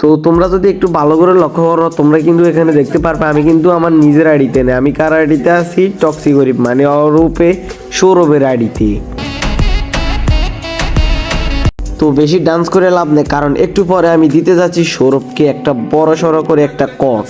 তো তোমরা যদি একটু ভালো করে লক্ষ্য করো, তোমরা কিন্তু এখানে দেখতে পারবে, আমি কিন্তু আমার নিজের আইডিতে নেই। আমি কার আইডিতে আছি? টক্সি গরিব মানে অরূপে সৌরভের আইডিতে। তো বেশি ডান্স করে লাভ নেই, কারণ একটু পরে আমি দিতে যাচ্ছি সৌরভকে একটা বড় সড়ো করে একটা কট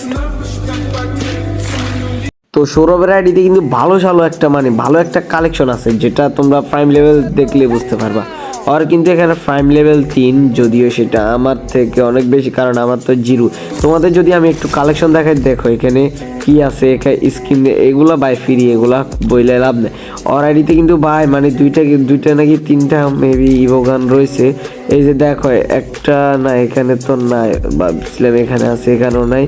তো সৌরভের আইডিতে কিন্তু ভালো ভালো একটা মানে ভালো একটা কালেকশন আছে, যেটা তোমরা প্রাইম লেভেল দেখলে বুঝতে পারবা। আর কিন্তু এখানে প্রাইম লেভেল তিন, যদিও সেটা আমার থেকে অনেক বেশি, কারণ আমার তো জিরো। তোমাদের যদি আমি একটু কালেকশন দেখাই, দেখো এখানে কি আছে স্কিন এগুলা বাই ফ্রি এগুলা বইলে লাভ নেই। ওর আইডিতে কিন্তু বাই মানে দুইটা দুইটা নাকি তিনটা মেবি ইভোগান রয়েছে। এই যে দেখো, একটা না, এখানে তো নাই। ভাবছিলাম এখানে আছে, এখানেও নাই।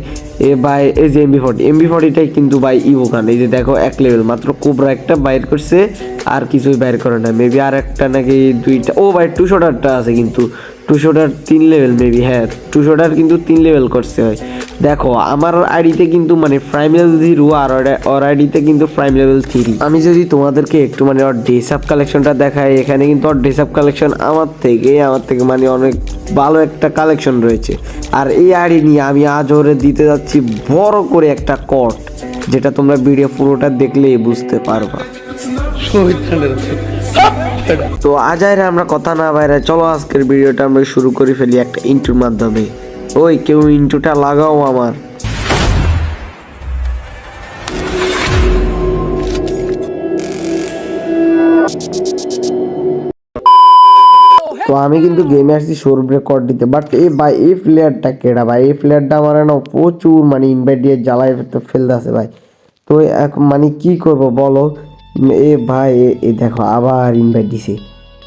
এ বাই এই যে এমবি ফর্টি এমবি ফর্টিটাই কিন্তু বাই ইভোগান এই যে দেখো, এক লেভেল মাত্র কোবরা একটা বাইর করছে, আর কিছুই বাইর করে না মেবি আর একটা নাকি দুইটা ও ভাই টু শোটারটা আছে কিন্তু। টু শোটার তিন লেভেল মেবি হ্যাঁ টু শোটার কিন্তু তিন লেভেল করছে হয়। দেখো, আমার আইডিতে কিন্তু মানে প্রাইম লেভেল জিরো আর ওর- আইডিতে কিন্তু প্রাইম লেভেল থ্রি আমি যদি তোমাদেরকে একটু মানে ওর ড্রেস আপ কালেকশনটা দেখাই, এখানে কিন্তু ওর ড্রেস আপ কালেকশন আমার থেকে আমার থেকে মানে অনেক ভালো একটা কালেকশন রয়েছে। আর এই আইডি নিয়ে আমি আজ ওরে দিতে যাচ্ছি বড় করে একটা কট যেটা তোমরা ভিডিও পুরোটা দেখলেই বুঝতে পারবা। তো আজ আর আমরা কথা না বাইরে, চলো আজকের ভিডিওটা আমরা শুরু করে ফেলি একটা ইন্টুর মাধ্যমে। ওই, কেউ ইন্টুটা লাগাও আমার। তো আমি কিন্তু গেমে আসছি সৌরভ রেকর্ড দিতে বাট এই ভাই এই প্লেয়ারটা কেডা ভাই? এই প্লেয়ারটা আমার না প্রচুর মানে ইনভাইট দিয়ে জ্বালায় ফেলতে আছে ভাই। তো মানে কি করব বলো? এ ভাই এ- দেখো আবার ইনভাইট দিছে।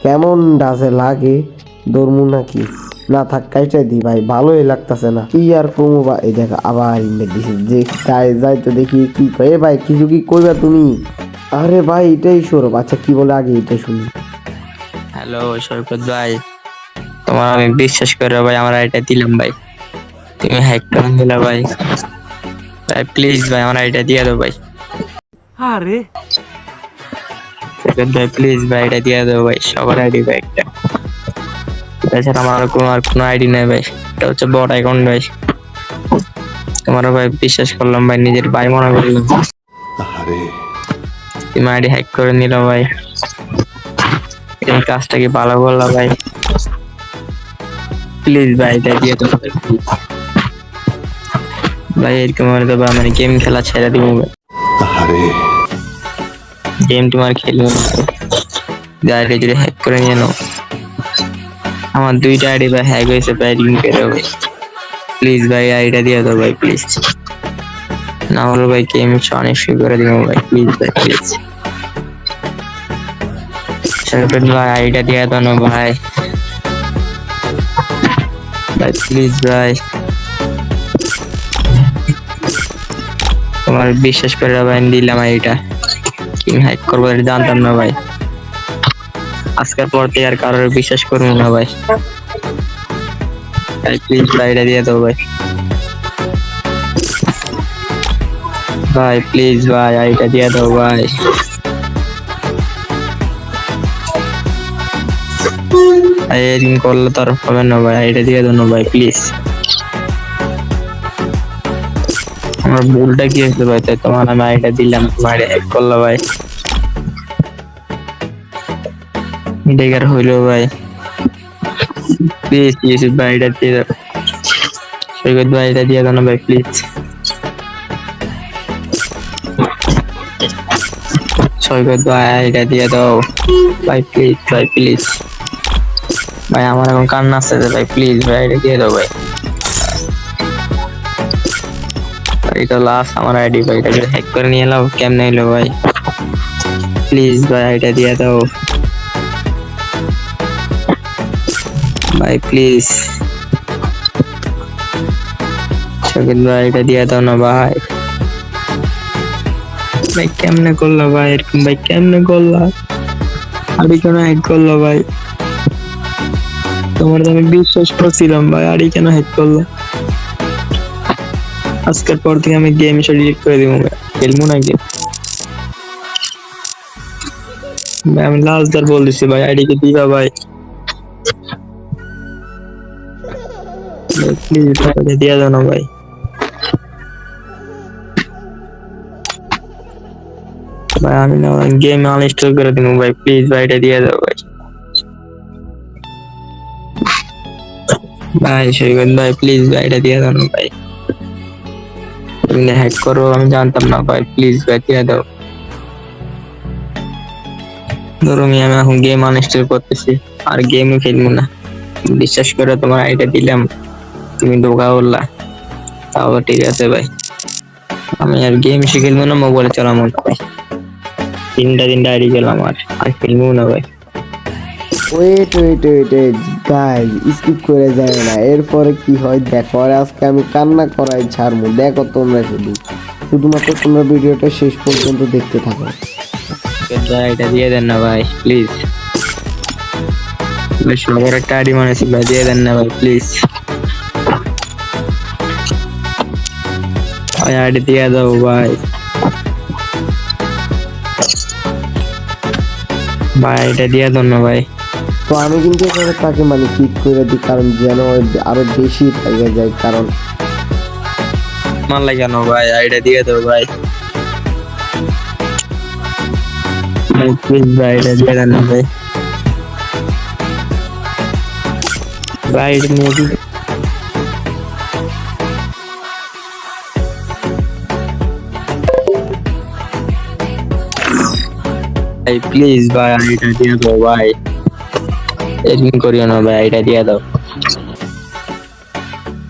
কেমন ডাজে লাগে দরমু নাকি? না থাক কাইটাই দি ভাই ভালোই লাগতাছে না। কি আর কমু বা এই দেখো আবার ইনভাইট দিছে। যে যাই যাই তো দেখি কি কয় এ ভাই কিছু কি কইবা তুমি? আরে ভাই এটাই সৌরভ। আচ্ছা কি বলে আগে এটা শুনি। হ্যালো সৈকত ভাই। তোমার আমি বিশ্বাস করে ভাই আমার এটা দিলাম ভাই। তুমি হ্যাক করে দিলা ভাই। ভাই প্লিজ ভাই আমার এটা দিয়ে দাও ভাই। আরে সৈকত ভাই প্লিজ ভাই এটা দিয়ে দাও ভাই সবার আইডি ভাই একটা। তাছাড়া আমার কোনো আর কোনো আইডি নাই ভাই এটা হচ্ছে বড় অ্যাকাউন্ট ভাই তোমারও ভাই বিশ্বাস করলাম ভাই নিজের ভাই মনে করলাম। আরে তুমি আইডি হ্যাক করে নিল ভাই এই কাজটা কি ভালো করলা ভাই প্লিজ ভাই এটা দিয়ে তো ভাই এরকম হলে তো ভাই মানে গেম খেলা ছেড়ে দিব ভাই আরে গেম তোমার খেলব আইডি যদি হ্যাক করে নিয়ে নাও। আমার দুইটা আইডি ভাই হ্যাক হয়েছে ভাই লিঙ্ক করে ভাই প্লিজ ভাই, আইডিটা দিয়ে দাও ভাই প্লিজ না হলে ভাই গেম অনেক করে দিব ভাই প্লিজ ভাই প্লিজ সরকার ভাই, আইডিটা দিয়ে দাও না ভাই। ভাই প্লিজ ভাই। তোমার বিশ্বাস করে ভাই দিলাম আইডিটা। কিং হ্যাক করব, এটা জানতাম না ভাই। আজকের পর থেকে আর কারোর বিশ্বাস করব না ভাই। ভাই প্লিজ ভাই, এটা দিয়ে দাও ভাই। ভাই প্লিজ ভাই আইটা দিয়ে দাও ভাই। এরকম করলে তো আর হবে না ভাই আইটা দিয়ে দাও না ভাই প্লিজ আমার ভুলটা কি হয়েছে ভাই? তাই তোমার আমি আইটা দিলাম। তোমার হ্যাক করল ভাই। ডেগার হইল ভাই। প্লিজ ইউসুফ ভাই দিয়ে দাও। সৈকত ভাই দিয়ে দাও না ভাই প্লিজ সৈকত ভাই এটা দিয়ে দাও। ভাই প্লিজ ভাই প্লিজ ভাই, আমার এখন কান্না আসতেছে, ভাই প্লিজ ভাই, এটা দিয়ে দাও, ভাই। এটা লাস্ট আমার আইডি ভাই, এটা হ্যাক করে নিয়ে এলাম। কেমনে এলো ভাই? প্লিজ ভাই এটা দিয়ে দাও। ভাই প্লিজ শকিল ভাই, এটা দিয়ে দাও না ভাই। ভাই, কেমনে করল ভাই? এরকম ভাই, কেমনে করল? আড়ি কেন হ্যাক করল ভাই? তোমার তো আমি বিশ্বাস করছিলাম ভাই, আড়ি কেন হ্যাক করল? আজকের পর থেকে আমি গেম এসে ডিলিট করে দিব খেলব না গেম ভাই, আমি বার বল দিছি, ভাই। আইডি কে দিবা, ভাই? প্লিজ আইডি দিয়ে দাও না, ভাই। ভাই, আমি না গেম আনইনস্টল করে দিব, ভাই। প্লিজ ভাই, এটা দিয়ে দাও, ভাই। ভাই, সৈকত ভাই প্লিজ ভাই, এটা দিয়ে দাও না, ভাই। তুমি হ্যাক করো, আমি জানতাম না ভাই প্লিজ ভাই দিয়ে দাও। ধরো আমি এখন গেম আনইনস্টল করতেছি, আর গেমই খেলব না। বিশ্বাস করে তোমার আইডিয়া দিলাম, তুমি ধোকা বললা তাও ঠিক আছে ভাই। আমি আর গেম শিখে খেলব না মোবাইলে চালাবো না ভাই। তিনটা তিনটা আইডি গেলাম আর আর খেলব না ভাই। Wait wait wait wait guys skip করে যায় না। এরপরে কি হয়? দেখো, আর আজকে আমি কান্না করাই ছাড়বো। দেখো তোমরা শুধু। শুধুমাত্র তোমরা ভিডিওটা শেষ পর্যন্ত দেখতে থাকো। এটা দিয়ে দেন না ভাই প্লিজ একটা ভাই দিয়ে দেন না ভাই প্লিজ ভাই। ভাই, এটা দিয়ে দাও না ভাই। তো আমি কিন্তু এখানে তাকে মানে ক্লিক করে দিই কারণ যেন আরও বেশি থেকে যায় কারণ মারলে কেন ভাই আইডিয়া দিয়ে দাও ভাই। প্লিজ ভাই এটা দিয়ে দেন ভাই। ভাই নিয়ে দিন। ভাই প্লিজ ভাই আইডিয়া দিয়ে দাও ভাই। এরকম করিও না ভাই আইডিয়া দিয়ে দাও।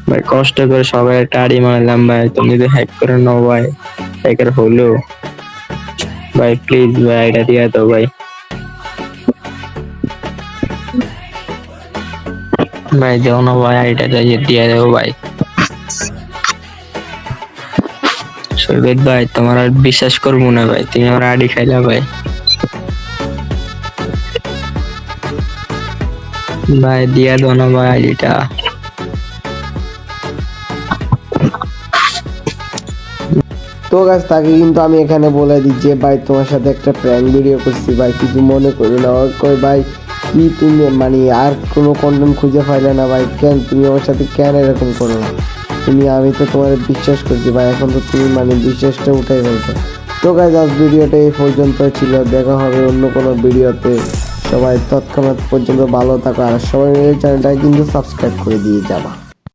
ভাই, কষ্ট করে সবাই একটা আড়ি মারলাম ভাই, তুমি যদি হ্যাক করে নাও ভাই হ্যাকার হলো। ভাই প্লিজ ভাই, এটা দিয়ে দাও ভাই। ভাই দেও না ভাই আইটা দিয়ে দেবো ভাই। সৈকত ভাই, তোমার আর বিশ্বাস করব না ভাই, তুমি আমার আড়ি খাইলা ভাই। তো গাছ তাকে কিন্তু আমি এখানে বলে দিই যে, ভাই, তোমার সাথে একটা প্র্যাঙ্ক ভিডিও করছি, ভাই, কিছু মনে করো না। ওর কই ভাই, কি তুমি মানে আর কোনো কন্টেন্ট খুঁজে পাইলে না, ভাই? কেন তুমি আমার সাথে কেন এরকম করো না? তুমি, আমি তো তোমার বিশ্বাস করছি, ভাই, এখন তো তুমি মানে বিশ্বাসটা উঠাই ফেলছো। তো গাছ আজ ভিডিওটা এই পর্যন্ত ছিল। দেখা হবে অন্য কোনো ভিডিওতে সবাই তৎক্ষণাৎ পর্যন্ত ভালো থাকো আর সবাই চ্যানেলটা কিন্তু সাবস্ক্রাইব করে দিয়ে যাবা।